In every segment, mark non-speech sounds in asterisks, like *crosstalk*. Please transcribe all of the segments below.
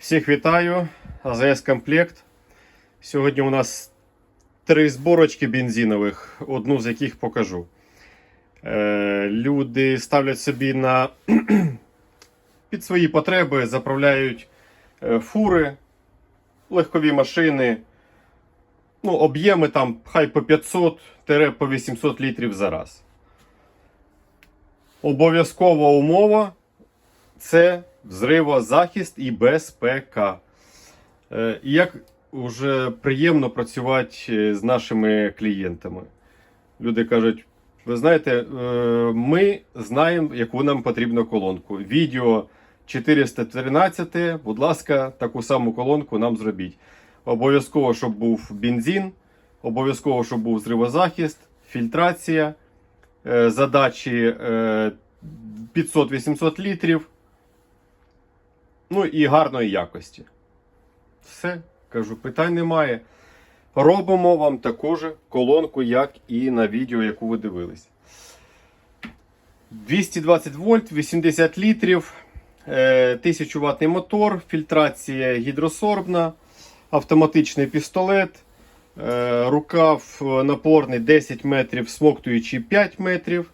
Всіх вітаю, АЗС Комплект. Сьогодні у нас три зборочки бензинових, одну з яких покажу. Е, люди ставлять собі на *clears throat* під свої потреби, заправляють е, фури, легкові машини. Ну, об'єми там хай по 500 по 800 літрів за раз. Обов'язкова умова це взривозахист і безпека. Е, І як вже приємно працювати е, з нашими клієнтами. Люди кажуть: ви знаєте, е, ми знаємо, яку нам потрібну колонку. Відео 413, будь ласка, таку саму колонку нам зробіть. Обов'язково, щоб був бензин, обов'язково, щоб був зривозахист, фільтрація, задачі е, 500-800 літрів. Ну і гарної якості. Все, кажу, питань немає. Робимо вам таку колонку, як і на відео, яку ви дивились. 220 вольт, 80 літрів, е, 1000 ватний мотор, фільтрація гідросорбна, автоматичний пістолет, е, рукав напорний 10 метрів, смоктуючий 5 метрів.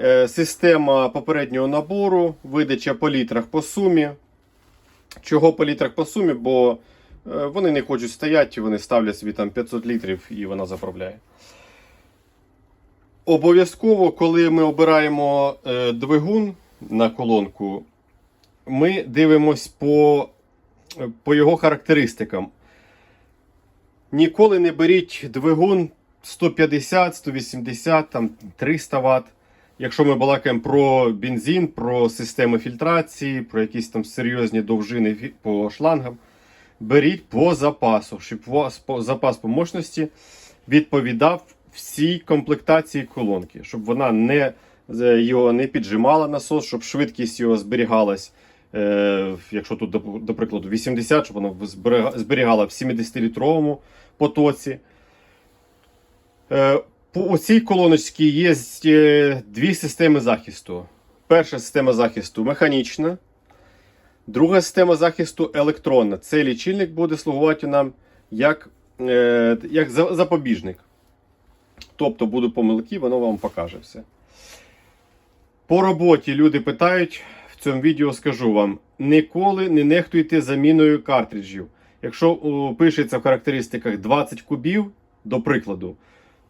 Е, Система попереднього набору, видача по літрах по сумі. Чого по літрах по сумі? Бо е, вони не хочуть стояти, вони ставлять собі там 500 літрів і вона заправляє. Обов'язково, коли ми обираємо е, двигун на колонку, ми дивимось по, по його характеристикам. Ніколи не беріть двигун 150, 180, там, 300 Вт. Якщо ми балакаємо про бензин, про системи фільтрації, про якісь там серйозні довжини по шлангам, беріть по запасу, щоб запас по мощності відповідав всій комплектації колонки, щоб вона не, його не піджимала насос, щоб швидкість його зберігалась. Е, якщо тут, до, прикладу, 80, щоб воно зберігала в 70-літровому потоці. По цій колоночці є е, дві системи захисту. Перша система захисту механічна, друга система захисту електронна. Цей лічильник буде слугувати нам як, е, як запобіжник. Тобто будуть помилки, воно вам покаже все. По роботі люди питають, в цьому відео скажу вам: ніколи не нехтуйте заміною картриджів. Якщо пишеться в характеристиках 20 кубів, до прикладу,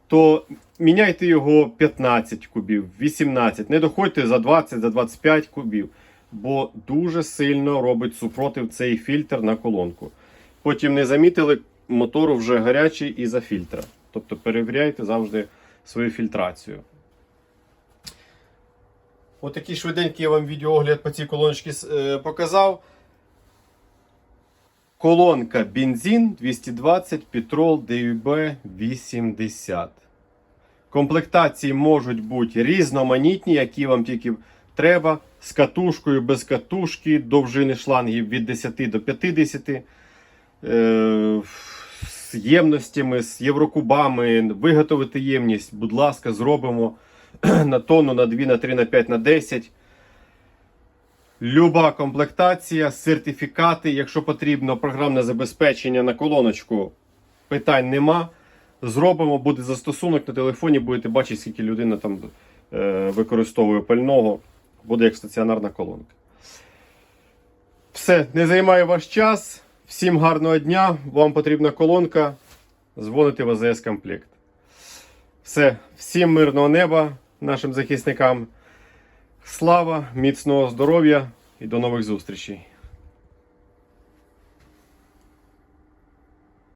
то міняйте його 15 кубів, 18. Не доходьте за 20, за 25 кубів, бо дуже сильно робить супротив цей фільтр на колонку. Потім не замітили, мотор вже гарячий і за фільтра. Тобто перевіряйте завжди свою фільтрацію. Отакий швиденький я вам відеоогляд по цій колоночці е, показав. Колонка бензин 220 Петрол DUB 80. Комплектації можуть бути різноманітні, які вам тільки треба. З катушкою, без катушки, довжини шлангів від 10 до 50. Е, з ємностями, з єврокубами, виготовити ємність, будь ласка, зробимо *clears throat* на тонну, на 2, на 3, на 5, на 10. Люба комплектація, сертифікати, якщо потрібно, програмне забезпечення на колоночку, питань нема. Зробимо, буде застосунок на телефоні, будете бачити, скільки людина там е, використовує пального, буде як стаціонарна колонка. Все, не займаю ваш час. Всім гарного дня. Вам потрібна колонка. Дзвоните в АЗС Комплект. Все, всім мирного неба нашим захисникам. Слава, міцного здоров'я і до нових зустрічей!